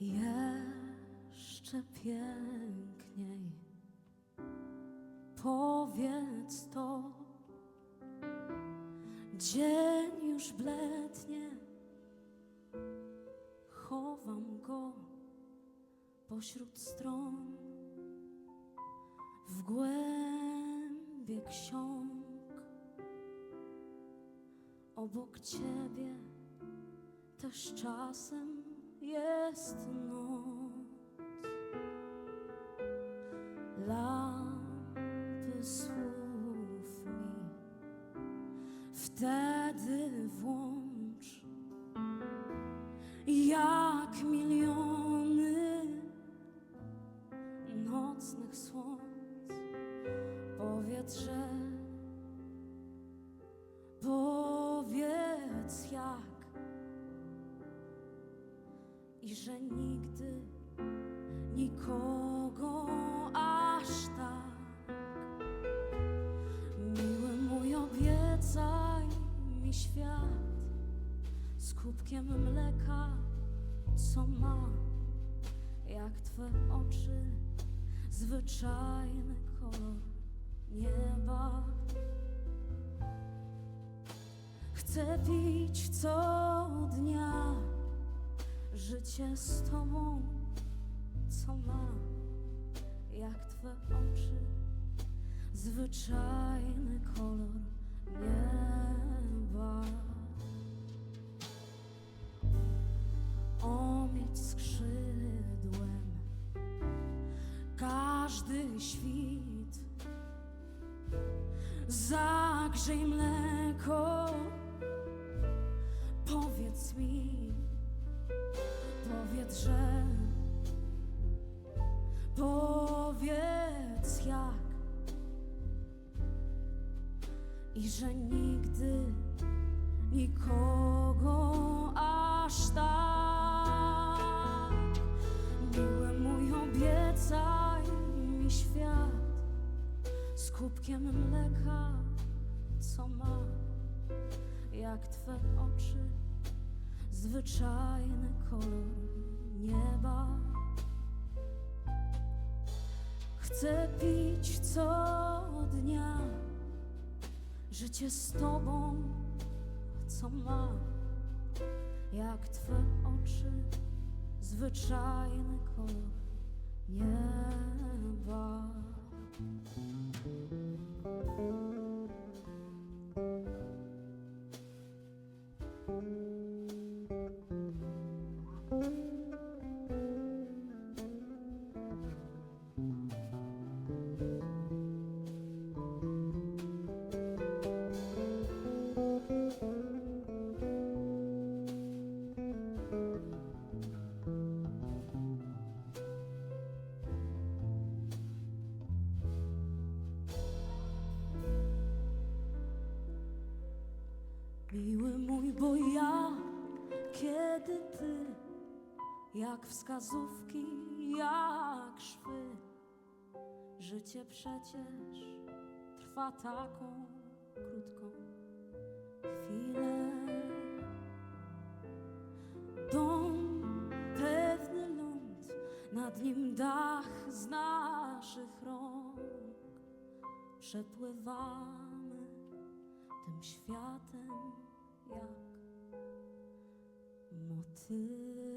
Jeszcze piękniej powiedz to. Dzień już blednie, chowam go pośród stron w głębie ksiąg. Obok ciebie też czasem jest noc. Lampy słów mi wtedy włącz, jak miliony nocnych słonc. Powiedz, i że nigdy nikogo aż tak. Miły mój, obiecaj mi świat z kubkiem mleka, co ma jak twe oczy zwyczajny kolor nieba. Chcę pić co dnia życie z tobą, co ma jak twe oczy zwyczajny kolor nieba. Omieć skrzydłem każdy świt, zagrzej mleko, powiedz mi, że powiedz jak i że nigdy nikogo aż tak. Miły mój, obiecaj mi świat z kubkiem mleka, co ma jak twe oczy zwyczajny kolor nieba. Chcę pić co dnia życie z tobą, co ma jak twe oczy zwyczajny kolor nieba. Miły mój, bo ja, kiedy ty, jak wskazówki, jak szwy, życie przecież trwa taką krótką chwilę. Dom, pewny ląd, nad nim dach z naszych rąk. Przepływamy tym światem jak motyle.